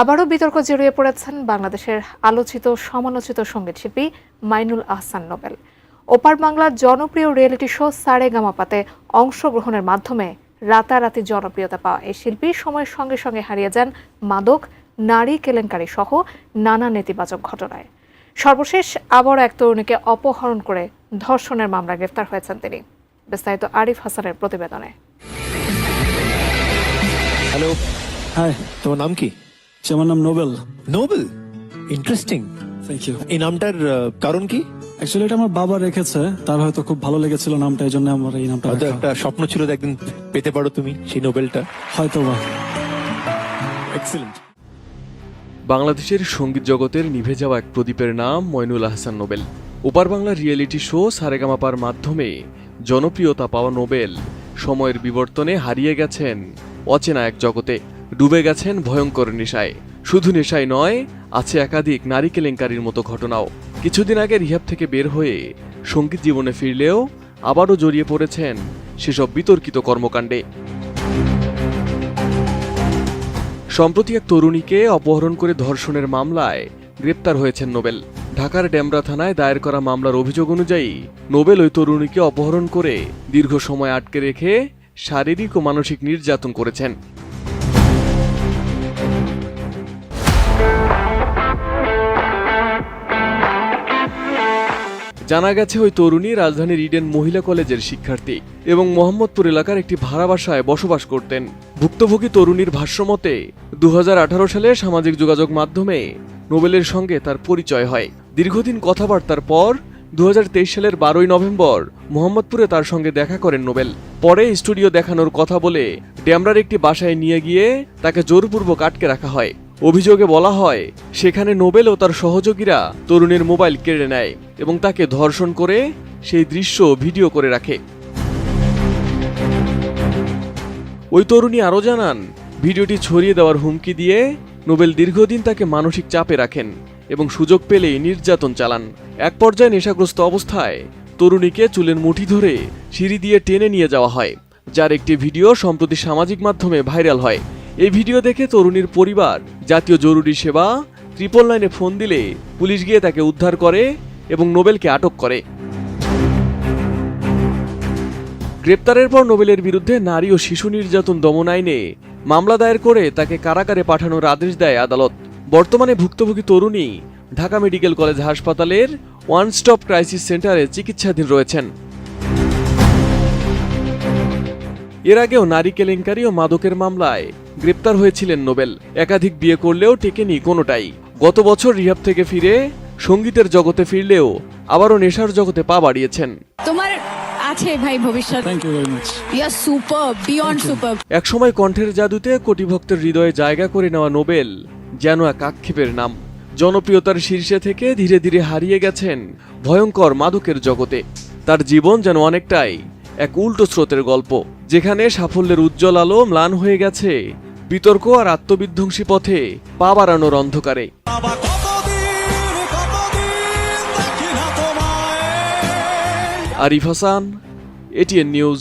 আবারও বিতর্ক জড়িয়ে পড়েছেন বাংলাদেশের আলোচিত সমালোচিত সঙ্গীতশিল্পী মাইনুল আহসান নোবেল। ওপার বাংলার জনপ্রিয় রিয়েলিটি শো সারে গামাপাতে অংশগ্রহণের মাধ্যমে রাতারাতি জনপ্রিয়তা পাওয়া এই শিল্পী সময়ের সঙ্গে সঙ্গে হারিয়ে যান মাদক, নারী কেলেঙ্কারি সহ নানা নেতিবাচক ঘটনায়। সর্বশেষ আবার এক তরুণীকে অপহরণ করে ধর্ষণের মামলা গ্রেফতার হয়েছেন তিনি। বিস্তারিত আরিফ হাসানের প্রতিবেদনে। হ্যালো হাই তোমার নাম কি? জি, আমার নাম Nobel. Nobel? Interesting thank you এই নামটার আহ, কারণ কি? অ্যাকচুয়ালি এটা আমার বাবা রেখেছে। তার হয়তো খুব ভালো লেগেছিল নামটা এই জন্য আমার এই নামটা হয়তো রাখা। একটা স্বপ্ন ছিল যে একদিন পেতে পারো তুমি সেই নোবেলটা। হয়তো বা এক্সেলেন্ট বাংলাদেশের সংগীত জগতের নিভে যাওয়া এক প্রদীপের নাম ময়নুল আহসান নোবেল। ওপার বাংলার রিয়েলিটি শো সারেগামাপার মাধ্যমে জনপ্রিয়তা পাওয়া নোবেল। সময়ের বিবর্তনে হারিয়ে গেছেন অচেনা এক জগতে। ডুবে গেছেন ভয়ঙ্কর নেশায়। শুধু নেশায় নয়, আছে একাধিক নারী কেলেঙ্কারির মতো ঘটনাও। কিছুদিন আগে রিহাব থেকে বের হয়ে সংগীত জীবনে ফিরলেও আবারও জড়িয়ে পড়েছেন সেসব বিতর্কিত কর্মকাণ্ডে। সম্প্রতি এক তরুণীকে অপহরণ করে ধর্ষণের মামলায় গ্রেপ্তার হয়েছেন নোবেল। ঢাকার ডেমরা থানায় দায়ের করা মামলার অভিযোগ অনুযায়ী নোবেল ওই তরুণীকে অপহরণ করে দীর্ঘ সময় আটকে রেখে শারীরিক ও মানসিক নির্যাতন করেছেন। জানা গেছে ওই তরুণী রাজধানীর ইডেন মহিলা কলেজের শিক্ষার্থী এবং মোহাম্মদপুর এলাকার একটি ভাড়া বাসায় বসবাস করতেন। ভুক্তভোগী তরুণীর ভাষ্যমতে, দুহাজার আঠারো সালে সামাজিক যোগাযোগ মাধ্যমে নোবেলের সঙ্গে তার পরিচয় হয়। দীর্ঘদিন কথাবার্তার পর, দুহাজার তেইশ সালের বারোই নভেম্বর মোহাম্মদপুরে তার সঙ্গে দেখা করেন নোবেল। পরে স্টুডিও দেখানোর কথা বলে ড্যামরার একটি বাসায় নিয়ে গিয়ে তাকে জোরপূর্বক আটকে রাখা হয়। অভিযোগে বলা হয়, সেখানে নোবেল ও তার সহযোগীরা তরুণের মোবাইল কেড়ে নেয় এবং তাকে ধর্ষণ করে সেই দৃশ্য ভিডিও করে রাখে। ওই তরুণী আরও জানান, ভিডিওটি ছড়িয়ে দেওয়ার হুমকি দিয়ে নোবেল দীর্ঘদিন তাকে মানসিক চাপে রাখেন এবং সুযোগ পেলেই নির্যাতন চালান। এক পর্যায়ে নেশাগ্রস্ত অবস্থায় তরুণীকে চুলের মুঠি ধরে সিঁড়ি দিয়ে টেনে নিয়ে যাওয়া হয়, যার একটি ভিডিও সম্প্রতি সামাজিক মাধ্যমে ভাইরাল হয়। এই ভিডিও দেখে তরুণীর পরিবার, জাতীয় জরুরি সেবা ট্রিপল লাইনে ফোন দিলে পুলিশ গিয়ে তাকে উদ্ধার করে এবং নোবেলকে আটক করে। গ্রেপ্তারের পর নোবেলের বিরুদ্ধে নারী ও শিশু নির্যাতন দমন আইনে মামলা দায়ের করে তাকে কারাগারে পাঠানোর আদেশ দেয় আদালত। বর্তমানে ভুক্তভোগী তরুণী ঢাকা মেডিকেল কলেজ হাসপাতালের ওয়ান স্টপ ক্রাইসিস সেন্টারে চিকিৎসাধীন রয়েছেন। এর আগেও নারী কেলেঙ্কারি ও মাদকের মামলায় গ্রেপ্তার হয়েছিলেন নোবেল। একাধিক বিয়ে করলেও টেকেনি কোনোটাই। গত বছর রিহাব থেকে ফিরে সঙ্গীতের জগতে ফিরলেও আবারও নেশার জগতে পা বাড়িয়েছেন। তোমার আছে ভাই ভবিষ্যৎ? Thank you very much super beyond super একসময় কণ্ঠের জাদুতে কোটি ভক্তের হৃদয়ে জায়গা করে নেওয়া নোবেল যেন এক আক্ষেপের নাম। জনপ্রিয়তার শীর্ষে থেকে ধীরে ধীরে হারিয়ে গেছেন ভয়ঙ্কর মাদকের জগতে। তার জীবন যেন অনেকটাই এক উল্টো স্রোতের গল্প যেখানে সাফল্যের উজ্জ্বল আলো ম্লান হয়ে গেছে বিতর্ক আর আত্মবিধ্বংসী পথে পা বাড়ানোর অন্ধকারে। আরিফ হাসান এটিএন নিউজ।